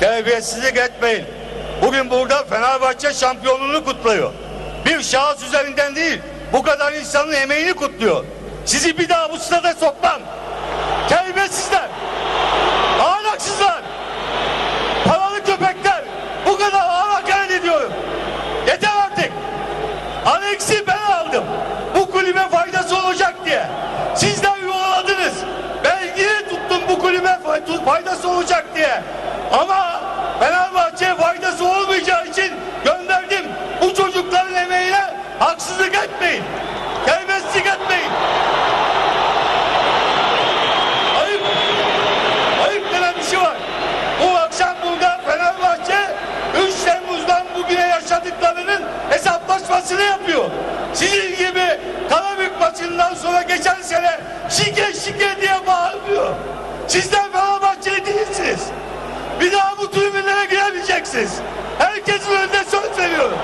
Terbiyesizlik etmeyin. Bugün burada Fenerbahçe şampiyonluğunu kutluyor. Bir şahıs üzerinden değil, bu kadar insanın emeğini kutluyor. Sizi bir daha bu stada sokmam. Terbiyesizler, ahlaksızlar, paralı köpekler, bu kadar ağır hakaret ediyorum. Yeter artık. Alex'i ben aldım. Bu kulübe faydası olacak diye. Sizler yuvaladınız. Ben yine tuttum bu kulübe fay- faydası olacak diye. Ama Fenerbahçe'ye faydası olmayacağı için gönderdim. Bu çocukların emeğine haksızlık etmeyin. Terbiyesizlik etmeyin. Ayıp. Ayıp denen bir şey var. Bu akşam burada Fenerbahçe 3 Temmuz'dan bugüne yaşadıklarının hesaplaşmasını yapıyor. Sizin gibi Karabük maçından sonra geçen sene şike şike diye bağırmıyor. Sizler Fenerbahçeli değilsiniz. Bir daha bu tribünlere giremeyeceksiniz. Herkesin önünde söz veriyorum.